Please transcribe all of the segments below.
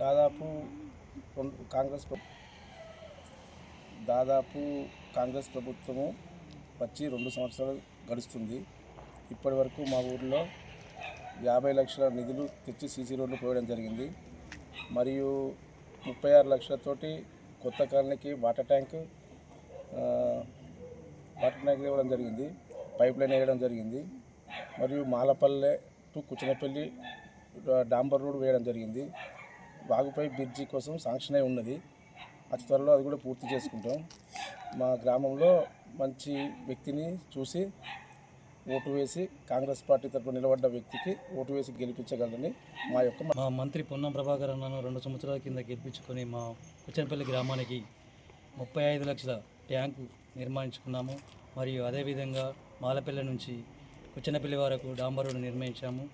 దాదాపు రెండు కాంగ్రెస్ దాదాపు కాంగ్రెస్ ప్రభుత్వము వచ్చి రెండు సంవత్సరాలు గడుస్తుంది. ఇప్పటి వరకు మా ఊరిలో యాభై లక్షల నిధులు తెచ్చి సీసీ రోడ్లు పోయడం జరిగింది. మరియు ముప్పై ఆరు లక్షలతోటి కొత్త కాలనీకి వాటర్ ట్యాంక్ వాటర్ ట్యాంక్ ఇవ్వడం జరిగింది. పైప్ లైన్ వేయడం జరిగింది. మరియు మాలపల్లె టు కుచనపల్లి డాంబర్ రోడ్ వేయడం జరిగింది. వాగుపై బ్రిడ్జి కోసం శాంక్షన్ అయి ఉన్నది. అతి త్వరలో అది కూడా పూర్తి చేసుకుంటాం. మా గ్రామంలో మంచి వ్యక్తిని చూసి ఓటు వేసి కాంగ్రెస్ పార్టీ తరపున నిలబడ్డ వ్యక్తికి ఓటు వేసి గెలిపించగలని మా యొక్క మా మంత్రి పొన్నం ప్రభాకర్ అన్నను రెండు సంవత్సరాల కింద గెలిపించుకొని మా కుచ్చనపల్లి గ్రామానికి ముప్పై ఐదు లక్షల ట్యాంకు నిర్మించుకున్నాము మరియు అదేవిధంగా మాలపల్లి నుంచి కుచ్చనపల్లి వరకు డాంబర్ రోడ్డు నిర్మించాము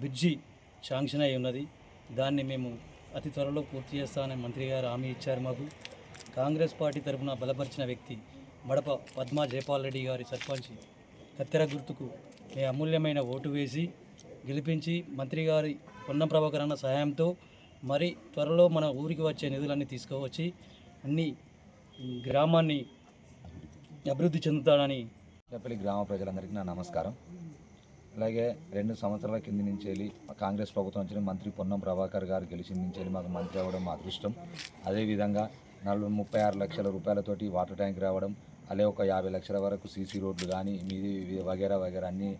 బ్రిడ్జి శాంక్షన్ అయి ఉన్నది. దాన్ని మేము అతి త్వరలో పూర్తి చేస్తామని మంత్రి గారు హామీ ఇచ్చారు మాకు. కాంగ్రెస్ పార్టీ తరఫున బలపరిచిన వ్యక్తి మడప పద్మా జయపాల్ రెడ్డి గారి సర్పంచ్ కత్తెర గుర్తుకు మీ అమూల్యమైన ఓటు వేసి గెలిపించి మంత్రి గారి పొన్న ప్రభాకర్ అన్న సహాయంతో మరి త్వరలో మన ఊరికి వచ్చే నిధులన్నీ తీసుకువచ్చి అన్ని గ్రామాన్ని అభివృద్ధి చెందుతాడని చెప్పలి గ్రామ ప్రజలందరికీ నా నమస్కారం. అలాగే రెండు సంవత్సరాల కింది నుంచి వెళ్ళి కాంగ్రెస్ ప్రభుత్వం వచ్చిన మంత్రి పొన్నం ప్రభాకర్ గారు గెలిచిన నుంచి వెళ్ళి మాకు మంత్రి అవ్వడం మా అదృష్టం. అదేవిధంగా నలభై ముప్పై ఆరు లక్షల రూపాయలతోటి వాటర్ ట్యాంక్ రావడం అలాగే ఒక యాభై లక్షల వరకు సీసీ రోడ్లు కానీ మీది ఇవి వగేరా వగేరా అన్ని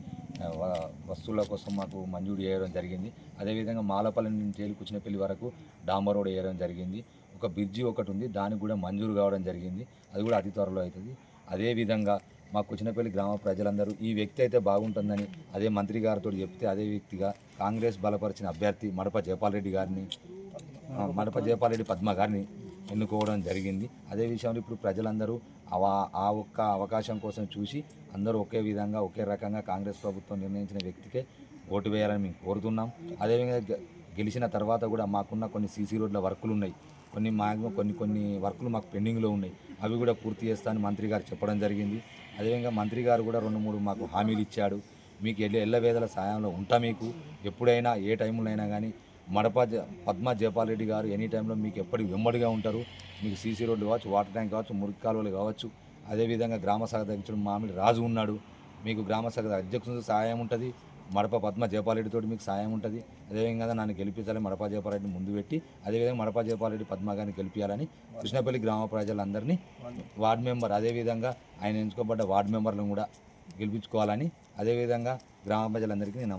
వస్తువుల కోసం మాకు మంజూరు చేయడం జరిగింది. అదేవిధంగా మాలపల్లి నుంచి వెళ్ళి కుచినపల్లి వరకు డాంబర్ రోడ్ వేయడం జరిగింది. ఒక బ్రిడ్జి ఒకటి ఉంది దానికి కూడా మంజూరు కావడం జరిగింది. అది కూడా అతి త్వరలో అవుతుంది. అదేవిధంగా మా కుచినపల్లి గ్రామ ప్రజలందరూ ఈ వ్యక్తి అయితే బాగుంటుందని అదే మంత్రి గారితో చెప్తే అదే వ్యక్తిగా కాంగ్రెస్ బలపరిచిన అభ్యర్థి మడప జయపాల్ రెడ్డి గారిని మడప జయపాల్ రెడ్డి పద్మ గారిని ఎన్నుకోవడం జరిగింది. అదే విషయంలో ఇప్పుడు ప్రజలందరూ ఆ ఆ ఒక్క అవకాశం కోసం చూసి అందరూ ఒకే విధంగా ఒకే రకంగా కాంగ్రెస్ ప్రభుత్వం నిర్ణయించిన వ్యక్తికే ఓటు వేయాలని మేము కోరుతున్నాం. అదేవిధంగా గెలిచిన తర్వాత కూడా మాకున్న కొన్ని సీసీ రోడ్ల వర్కులు ఉన్నాయి కొన్ని మాక్సిమం కొన్ని కొన్ని వర్కులు మాకు పెండింగ్లో ఉన్నాయి. అవి కూడా పూర్తి చేస్తానని మంత్రి గారు చెప్పడం జరిగింది. అదేవిధంగా మంత్రి గారు కూడా రెండు మూడు మాకు హామీలు ఇచ్చాడు. మీకు ఎల్ల ఎల్లవేదల సాయంలో ఉంటా మీకు. ఎప్పుడైనా ఏ టైంలో అయినా కానీ మడప జ- పద్మ జయపాల్ రెడ్డి గారు ఎనీ టైంలో మీకు ఎప్పటికి వెంబడిగా ఉంటారు. మీకు సీసీ రోడ్లు కావచ్చు వాటర్ ట్యాంక్ కావచ్చు మురికి కాలువలు కావచ్చు. అదేవిధంగా గ్రామ శాఖ అధ్యక్షుడు మామిడి రాజు ఉన్నాడు. మీకు గ్రామ శాఖ అధ్యక్షుడు సహాయం ఉంటుంది. మడప పద్మ జయపాల్ మీకు సాయం ఉంటుంది. అదేవిధంగా నన్ను గెలిపించాలని మడప జయపాలరెడ్డిని ముందు పెట్టి అదేవిధంగా మడప జయపాలరెడ్డి పద్మ గారిని గెలిపించాలని కృష్ణపల్లి గ్రామ ప్రజలందరినీ వార్డు మెంబర్ అదేవిధంగా ఆయన ఎంచుకోబడ్డ వార్డు మెంబర్లను కూడా గెలిపించుకోవాలని అదేవిధంగా గ్రామ ప్రజలందరికీ నేను నమస్కారం.